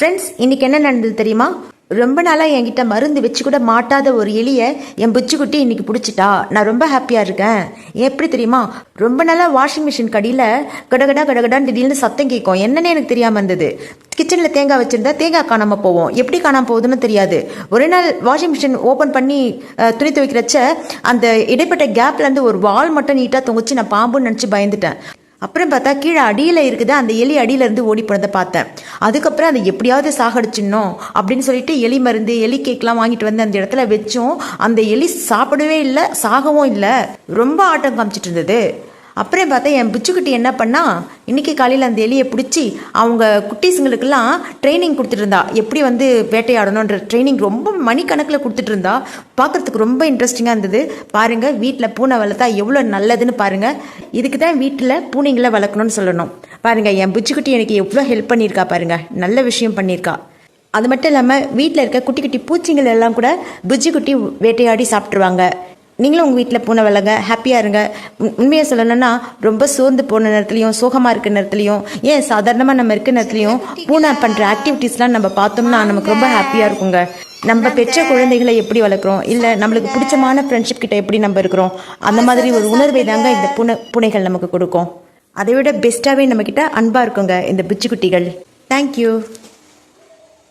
Friends இன்னைக்கு என்ன நடந்தது தெரியுமா? ரொம்ப நாளாக என்கிட்ட மருந்து வச்சு கூட மாட்டாத ஒரு எலியை என் புச்சுக்குட்டி இன்றைக்கி பிடிச்சிட்டா. நான் ரொம்ப ஹாப்பியாக இருக்கேன். எப்படி தெரியுமா? ரொம்ப நாளாக வாஷிங் மிஷின் கடியில் கடகடா கடகடான்னு திடீர்னு சத்தம் கேட்கும். என்னன்னு எனக்கு தெரியாமல் இருந்தது. கிச்சனில் தேங்காய் வச்சுருந்தா தேங்காய் காணாமல் போவோம். எப்படி காணாமல் போகுதுன்னு தெரியாது. ஒரே நாள் வாஷிங் மிஷின் ஓப்பன் பண்ணி துணி துவைக்கிறச்ச அந்த இடைப்பட்ட கேப்லேருந்து ஒரு வால் மட்டும் நீட்டாக தொங்குச்சு நான் பாம்புன்னு நினச்சி பயந்துட்டேன். அப்புறம் பார்த்தா கீழே அடியில் இருக்குது. அந்த எலி அடியில இருந்து ஓடி போனதை பார்த்தேன். அதுக்கப்புறம் அதை எப்படியாவது சாகடிச்சிடணும் அப்படின்னு சொல்லிட்டு எலி மருந்து எலி கேக்லாம் வாங்கிட்டு வந்து அந்த இடத்துல வச்சோம். அந்த எலி சாப்பிடவே இல்லை சாகவும் இல்லை. ரொம்ப ஆட்டம் காமிச்சிட்டு இருந்தது. அப்புறம் பார்த்தா என் பிச்சுக்குட்டி என்ன பண்ணா இன்றைக்கி காலையில் அந்த எலியை பிடிச்சி அவங்க குட்டீஸுங்களுக்கெல்லாம் ட்ரைனிங் கொடுத்துட்டு இருந்தா எப்படி வந்து வேட்டையாடணுன்ற ட்ரைனிங் ரொம்ப மணிக்கணக்கில் கொடுத்துட்டு இருந்தா பார்க்கறதுக்கு ரொம்ப இன்ட்ரெஸ்டிங்காக இருந்தது. பாருங்கள் வீட்டில் பூனை வளர்த்தா எவ்வளோ நல்லதுன்னு பாருங்கள் இதுக்கு தான் வீட்டில் பூனைங்களை வளர்க்கணும்னு சொல்லணும். பாருங்க என் பிச்சுக்குட்டி எனக்கு எவ்வளோ ஹெல்ப் பண்ணியிருக்கா பாருங்கள் நல்ல விஷயம் பண்ணியிருக்கா. அது மட்டும் இல்லாமல் வீட்டில் இருக்க குட்டி குட்டி பூச்சிங்கள் எல்லாம் கூட புஜ்ஜி குட்டி வேட்டையாடி சாப்பிட்ருவாங்க நீங்களும் உங்கள் வீட்டில் பூனை வளங்க ஹாப்பியாக இருங்க. உண்- உண்மையை சொல்லணும்னா ரொம்ப சோர்ந்து போன நேரத்துலையும் சோகமாக இருக்க நேரத்துலையும் ஏன் சாதாரணமாக நம்ம இருக்க நேரத்துலையும் பூனை பண்ணுற ஆக்டிவிட்டீஸ்லாம் நம்ம பார்த்தோம்னா நமக்கு ரொம்ப ஹாப்பியாக இருக்குங்க. நம்ம பெற்ற குழந்தைகளை எப்படி வளர்க்குறோம்? இல்லை நம்மளுக்கு பிடிச்சமான ஃப்ரெண்ட்ஷிப் கிட்ட எப்படி நம்ம இருக்கிறோம்? அந்த மாதிரி ஒரு உணர்வை தாங்க இந்த பூனை பூனைகள் நமக்கு கொடுக்கும். அதை விட பெஸ்ட்டாகவே நம்மக்கிட்ட அன்பாக இருக்குங்க இந்த பிச்சுக்குட்டிகள். தேங்க்யூ